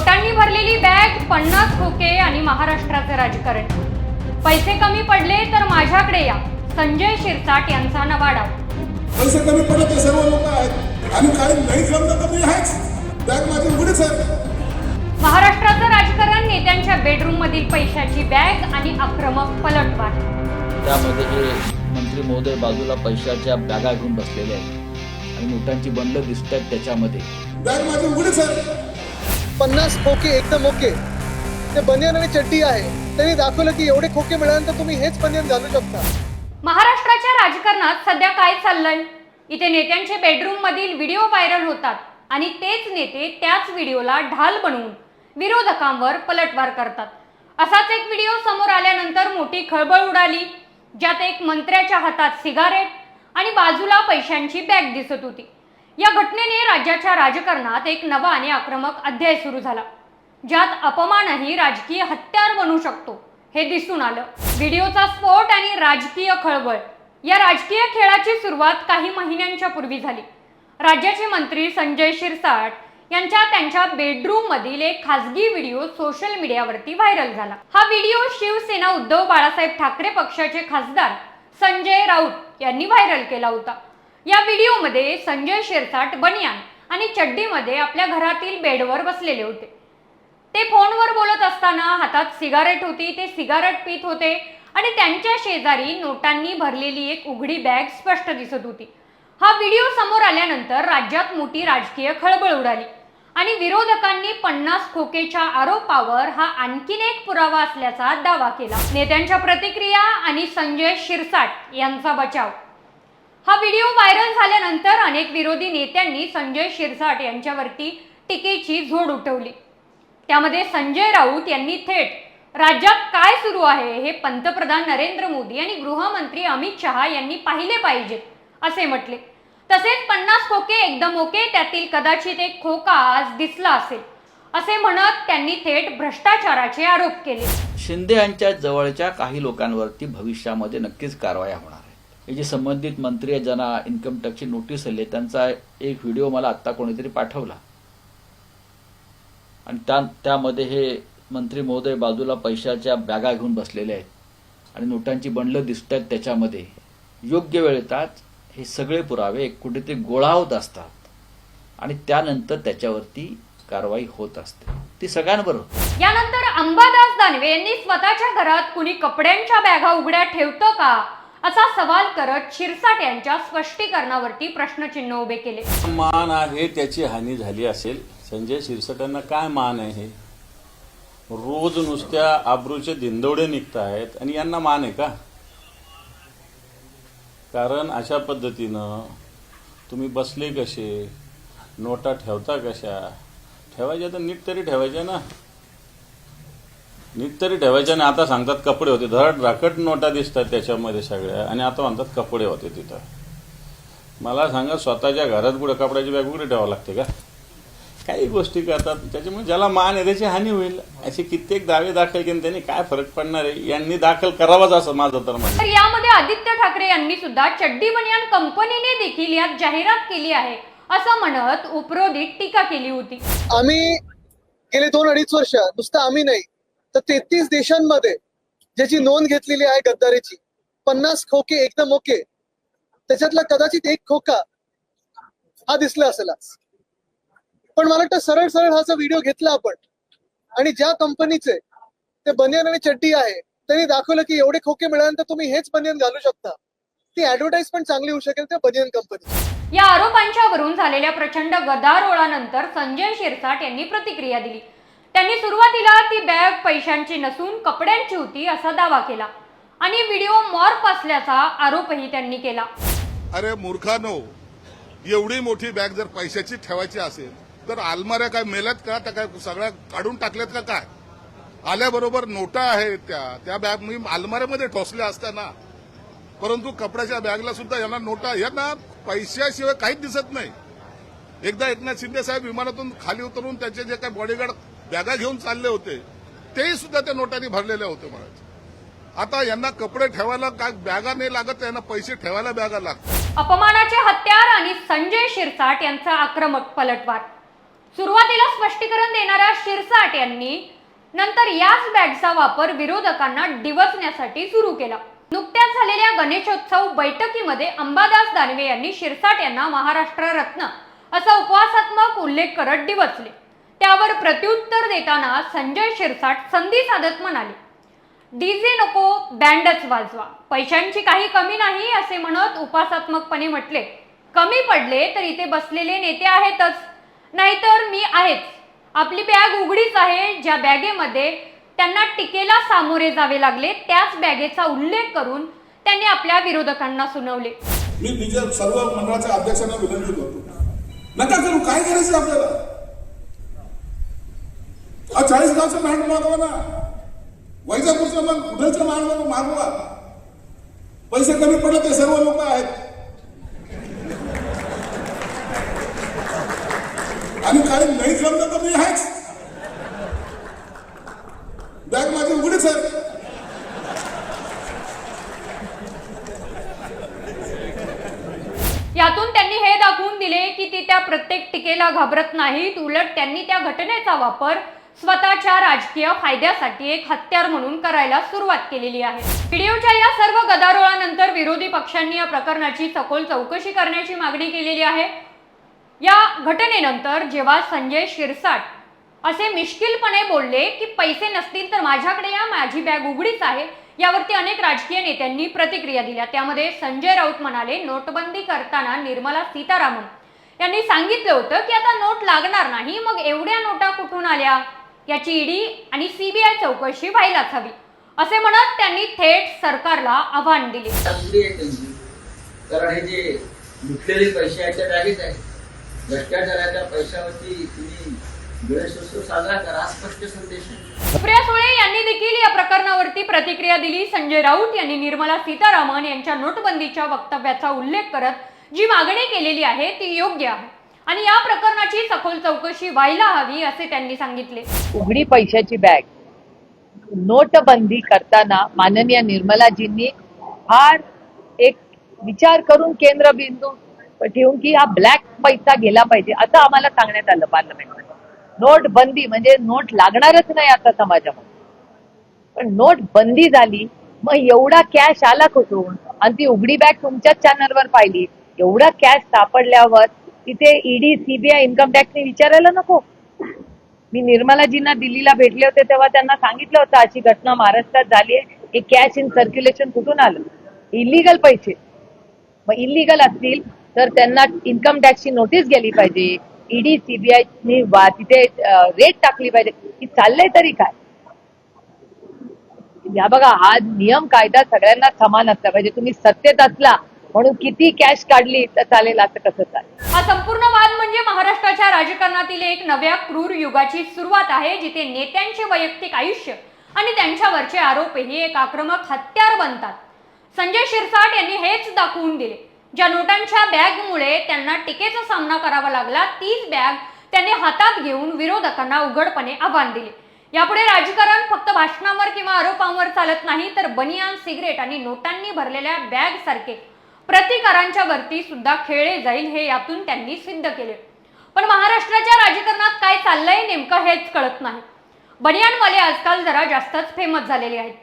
नोटांनी भरलेली बॅग पन्नास खोके आणि महाराष्ट्राचं राजकारण. पैसे कमी पडले तर माझ्याकडे या. संजय शिरसाट यांचा नवा डाव पैसे कमी पडले ते सर्व लोक आहेत. आणि काही नाही जमलं तर मी आहेच. बॅग माझी उघडीच आहे. महाराष्ट्राचं राजकारण नेत्यांच्या बेडरूम मधील पैशाची बॅग आणि आक्रमक पलटवार. त्यामध्ये हे मंत्री महोदय बाजूला पैशाच्या बॅगा घेऊन बसलेले आहेत. आणि नोटांची बंड दिसत आहेत त्याच्यामध्ये. बॅग माझी उघडीच आहे. पन्नास खोके एकदम ओके. ते बनियन आणि चड्डी आहे. त्यांनी दाखवलं की एवढे खोके मिळाल्यानंतर तुम्ही हेच बनियन घालू शकता. महाराष्ट्राच्या राजकारणात सध्या काय चाललंय? इथे नेत्यांचे बेडरूम मधील व्हिडिओ व्हायरल होतात आणि तेच नेते त्याच व्हिडिओला ढाल बनवून विरोधकांवर पलटवार करतात. असाच एक व्हिडिओ समोर आल्यानंतर मोठी खळबळ उडाली ज्यात एक मंत्र्याच्या हातात सिगारेट आणि बाजूला पैशांची बॅग दिसत होती. या घटनेने राज्याच्या राजकारणात एक नवा आणि आक्रमक अध्याय सुरू झाला ज्यात अपमानही राजकीय हत्यार बनू शकतो हे दिसून आलं. व्हिडिओचा स्फोट आणि राजकीय खळबळ या राजकीय खेळाची सुरुवात काही महिन्यांच्या पूर्वी झाली. राज्याचे मंत्री संजय शिरसाट यांच्या त्यांच्या बेडरूम मधील एक खासगी व्हिडिओ सोशल मीडियावरती व्हायरल झाला. हा व्हिडिओ शिवसेना उद्धव बाळासाहेब ठाकरे पक्षाचे खासदार संजय राऊत यांनी व्हायरल केला होता. या व्हिडिओमध्ये संजय शिरसाट बनियान आणि चड्डीमध्ये आपल्या घरातील बेडवर बसलेले होते. ते फोनवर बोलत असताना हातात सिगारेट होती ते सिगारेट पित होते आणि त्यांच्या शेजारी नोटांनी भरलेली एक उघडी बॅग स्पष्ट दिसत होती. हा व्हिडिओ समोर आल्यानंतर राज्यात मोठी राजकीय खळबळ उडाली आणि विरोधकांनी पन्नास खोकेच्या आरोपावर हा आणखीन एक पुरावा असल्याचा दावा केला. नेत्यांच्या प्रतिक्रिया आणि संजय शिरसाट यांचा बचाव हा व्हिडिओ व्हायरल झाल्यानंतर अनेक विरोधी नेत्यांनी संजय शिरसाट यांच्यावरती टीकेची झोड उठवली. त्यामध्ये संजय राऊत यांनी थेट राज्यात काय सुरू आहे हे पंतप्रधान नरेंद्र मोदी आणि गृहमंत्री अमित शहा यांनी पाहिले पाहिजे असे म्हटले. तसेच पन्नास खोके एकदम ओके त्यातील कदाचित एक खोका आज दिसला असेल असे म्हणत त्यांनी थेट भ्रष्टाचाराचे आरोप केले. शिंदे यांच्या जवळच्या काही लोकांवरती भविष्यामध्ये नक्कीच कारवाया होणार. हे जे संबंधित मंत्री आहेत ज्यांना इन्कम टॅक्सची नोटीस आली त्यांचा एक व्हिडिओ मला आत्ता कोणीतरी पाठवला. आणि त्या त्यामध्ये हे मंत्री महोदय बाजूला पैशाच्या बॅगा घेऊन बसलेले आहेत. आणि नोटांची बंडलं दिसत आहेत त्याच्यामध्ये. योग्य वेळेतच हे सगळे पुरावे कुठेतरी गोळा होत असतात. आणि त्यानंतर त्याच्यावरती कारवाई होत असते. ती सगळ्यांबरोबर यानंतर अंबादास दानवे यांनी स्वतःच्या घरात कुणी कपड्यांच्या बॅगा उघड्या ठेवतं का? असा सवाल करत शिरसाट यांच्या स्पष्टीकरणावरती प्रश्नचिन्ह उभे केले. मान आहे त्याची हानी झाली असेल? संजय शिरसाटांना काय मान आहे? रोज नुसत्या आब्रूचे दिंदोडे निघत आहेत आणि यांना मान आहे का? कारण अशा पद्धतीनं तुम्ही बसले कसे? नोटा ठेवता कशा? ठेवायच्या तर नीट तरी ठेवायच्या ना. नीट तरी ठेवायच्या आणि आता सांगतात कपडे होते. धड राकट नोटा दिसतात त्याच्यामध्ये सगळ्या. आणि आता म्हणतात कपडे होते तिथं. मला सांगा स्वतःच्या घरात कुठं कपड्याची बॅग कुठे ठेवावं लागते का? काही गोष्टी करतात. त्याच्यामुळे ज्याला मान आहे त्याची हानी होईल. असे कित्येक दावे दाखल केले त्यांनी काय फरक पडणार आहे? यांनी दाखल करावाच असं माझं तर म्हणणं तर यामध्ये आदित्य ठाकरे यांनी सुद्धा चड्डी बनियान कंपनीने देखील यात जाहिरात केली आहे असं म्हणत उपरोधिक टीका केली होती. आम्ही गेले दोन अडीच वर्ष नुसतं आम्ही नाही. तर तेहतीस देशांमध्ये ज्याची नोंद घेतलेली आहे गद्दारीची पन्नास खोके एकदम ओके. त्याच्यातला कदाचित एक खोका हा दिसला असेल आज. पण मला वाटतं सरळ सरळ हा जो व्हिडिओ घेतला आपण आणि ज्या कंपनीचे ते बनियन आणि चड्डी आहे त्यांनी दाखवलं की एवढे खोके मिळाल्यानंतर तुम्ही हेच बनियन घालू शकता. ती ऍडव्हर्टाईज पण चांगली होऊ शकेल त्या बनियन कंपनी या आरोपांच्या वरून झालेल्या प्रचंड गदारोळानंतर संजय शिरसाट यांनी प्रतिक्रिया दिली. त्यांनी सुरुवातीला ती बॅग पैशांची नसून कपड्यांची होती असा दावा केला. आणि व्हिडिओ मॉर्फ असल्याचा आरोपही त्यांनी केला. अरे मूर्खानो एवढी मोठी बॅग जर पैशाची ठेवायची असेल तर अलमाऱ्या काय मेल्यात का? त्या काय सगळ्या काढून टाकल्यात का काय? आल्याबरोबर नोटा आहेत त्या. त्या बॅग मी अलमाऱ्यामध्ये ठोसल्या असत्या ना परंतु कपड्याच्या बॅगला सुद्धा यांना नोटा यांना पैशाशिवाय काहीच दिसत नाही. एकदा एकनाथ शिंदे साहेब विमानातून खाली उतरून त्याचे जे काही बॉडीगार्ड बॅगा घेऊन चालले होते. तेही सुद्धा त्या नोटांनी भरलेले होते म्हणायचे. आता यांना कपडे ठेवायला काय बॅगा नाही लागत यांना पैसे ठेवायला बॅगा लागतात. अपमानाचे हत्यार आणि संजय शिरसाट यांचा आक्रमक पलटवार. सुरुवातीला स्पष्टीकरण देणाऱ्या शिरसाट यांनी नंतर याच बॅगचा वापर विरोधकांना डिवचण्यासाठी सुरू केला. नुकत्याच झालेल्या गणेशोत्सव बैठकीमध्ये अंबादास दानवे यांनी शिरसाट यांना महाराष्ट्र रत्न असा उपवासात्मक उल्लेख करत डिवचले त्यावर प्रत्युत्तर देताना संजय शिरसाट संधी साधत म्हणाले डीजे नको बँडच वाजवा. पैशांची काही कमी नाही असे म्हणत उपासात्मकपणे म्हटले कमी पडले तर इथे बसलेले नेते आहेतच. नाहीतर मी आहेच. आपली बॅग उघडीच आहे. ज्या बॅगेमध्ये त्यांना टीकेला सामोरे जावे लागले त्याच बॅगेचा उल्लेख करून त्यांनी आपल्या विरोधकांना सुनावले. मी सर्व मंडळाच्या अध्यक्षांना विनंती करतो. नका करू. काय करायचं आपल्याला? हा चाळीस गावचं मागवा ना. वैजापूरचं मग कुठलचं मागवा मागवा. पैसे कमी पडले ते सर्व लोक आहेत. आणि काही नाही जमलं तर मी आहेच. बॅग माझी उघडीच आहे. यातून त्यांनी हे दाखवून दिले की ती त्या प्रत्येक टीकेला घाबरत नाहीत. उलट त्यांनी त्या घटनेचा वापर स्वतःच्या राजकीय फायद्यासाठी एक हत्यार म्हणून करायला सुरुवात केलेली आहे. व्हिडिओच्या या सर्व गदारोळानंतर विरोधी पक्षांनी या प्रकरणाची सखोल चौकशी करण्याची मागणी केलेली आहे. या घटनेनंतर जेव्हा संजय शिरसाट असे मिश्किलपणे बोलले की पैसे नसतील तर माझ्याकडे या माझी बॅग उघडीच आहे यावरती अनेक राजकीय नेत्यांनी प्रतिक्रिया दिल्या. त्यामध्ये संजय राऊत म्हणाले नोटबंदी करताना निर्मला सीतारामन. यांनी सांगितलं होतं की आता नोट लागणार नाही मग एवढ्या नोटा कुठून आल्या? याची ईडी आणि सीबीआय चौकशी व्हायलाच हवी असे म्हणत त्यांनी थेट सरकारला आव्हान दिले. चांगली आहे त्यांची. कारण हे जे लुटलेले पैसे आहेत त्या बॅगेत आहे भ्रष्टाचाराच्या पैशावरती तुम्ही गणेशोत्सव साजरा करा हा स्पष्ट संदेश आहे. सुप्रिया सुळे यांनी देखील या प्रकरणावरती प्रतिक्रिया दिली. संजय राऊत यांनी निर्मला सीतारामन यांच्या नोटबंदीच्या वक्तव्याचा उल्लेख करत जी मागणी केलेली आहे ती योग्य आहे. आणि या प्रकरणाची सखोल चौकशी व्हायला हवी असे त्यांनी सांगितले. उघडी पैशाची बॅग नोटबंदी करताना माननीय निर्मलाजींनी फार एक विचार करून केंद्रबिंदू ठेवून की हा ब्लॅक पैसा गेला पाहिजे असं आम्हाला सांगण्यात आलं पार्लमेंटमध्ये नोट बंदी म्हणजे नोट लागणारच नाही आता समाजामध्ये. पण नोट बंदी झाली मग एवढा कॅश आला कुठून? आणि ती उघडी बॅग तुमच्याच चॅनलवर पाहिली. एवढा कॅश सापडल्यावर तिथे ईडी सीबीआय इन्कम टॅक्सने विचारायला नको. मी निर्मलाजींना दिल्लीला भेटले होते तेव्हा त्यांना सांगितलं होतं अशी घटना महाराष्ट्रात झाली आहे हे कॅश इन सर्क्युलेशन कुठून आलं? इलिगल पैसे. मग इलिगल असतील तर त्यांना इन्कम टॅक्सची नोटीस गेली पाहिजे. ईडी सीबीआय तिथे रेट टाकली पाहिजे. की चाललंय तरी काय? या बघा हा नियम कायदा सगळ्यांना समान असला पाहिजे. तुम्ही सत्तेत असला म्हणून किती कॅश काढली तर चालेल असं कसं चालेल. हा संपूर्ण वाद म्हणजे महाराष्ट्राच्या राजकारणातील एक नव्या क्रूर युगाची सुरुवात आहे जिथे नेत्यांचे वैयक्तिक आयुष्य आणि त्यांच्यावरचे आरोप हे एक आक्रमक हत्यार बनतात. संजय शिरसाट यांनी हेच दाखवून दिले. ज्या नोटांच्या बॅगमुळे त्यांना टीकेचा सामना करावा लागला तीच बॅग त्यांनी हातात घेऊन विरोधकांना उघडपणे आव्हान दिले. यापुढे राजकारण फक्त भाषणांवर किंवा आरोपांवर चालत नाही तर बनियान सिगरेट आणि नोटांनी भरलेल्या बॅग सारखे प्रतिकारांच्या वरती सुद्धा खेळले जाईल हे यातून त्यांनी सिद्ध केले. पण महाराष्ट्राच्या राजकारणात काय चाललंय नेमकं हेच कळत नाही. बनियानवाले आजकाल जरा जास्तच फेमस झालेले आहेत.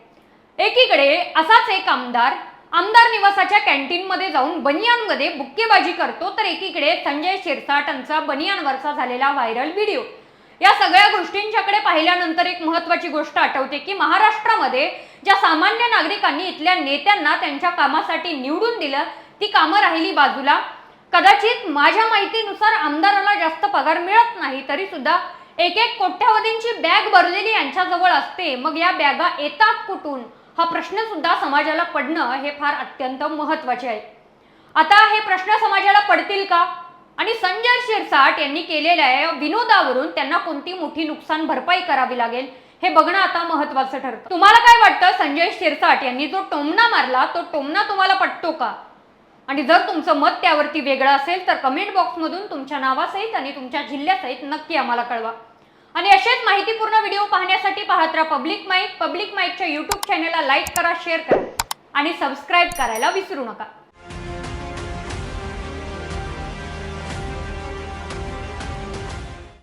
एकीकडे असाच एक आमदार आमदार निवासाच्या कॅन्टीनमध्ये जाऊन बनियानमध्ये बुक्केबाजी करतो तर एकीकडे संजय शिरसाटांचा बनियानवरचा झालेला व्हायरल व्हिडिओ. या सगळ्या गोष्टींच्याकडे पाहिल्यानंतर एक महत्वाची गोष्ट आठवते की महाराष्ट्रामध्ये ज्या सामान्य नागरिकांनी इथल्या नेत्यांना त्यांच्या कामासाठी निवडून दिलं ती कामं राहिली बाजूला. कदाचित माझ्या माहितीनुसार आमदाराला जास्त पगार मिळत नाही तरी सुद्धा एक एक कोट्यावधींची बॅग भरलेली यांच्याजवळ असते. मग या बॅगा येतात कुठून? हा प्रश्न सुद्धा समाजाला पडणं हे फार अत्यंत महत्त्वाचे आहे. आता हे प्रश्न समाजाला पडतील का? आणि संजय शिरसाट यांनी केलेल्या या विनोदावरून त्यांना कोणती मोठी नुकसान भरपाई करावी लागेल हे बघणं आता महत्वाचं ठरतं. तुम्हाला काय वाटतं? संजय शिरसाट यांनी जो टोमना मारला तो टोमना तुम्हाला पटतो का? आणि जर तुमचं मत त्यावरती वेगळं असेल तर कमेंट बॉक्समधून तुमच्या नावासहित आणि तुमच्या जिल्ह्यासहित नक्की आम्हाला कळवा. आणि असेच माहितीपूर्ण व्हिडिओ पाहण्यासाठी पाहत राहा पब्लिक माईक. पब्लिक माईकच्या यूट्यूब चॅनेलला लाईक करा शेअर करा आणि सबस्क्राईब करायला विसरू नका.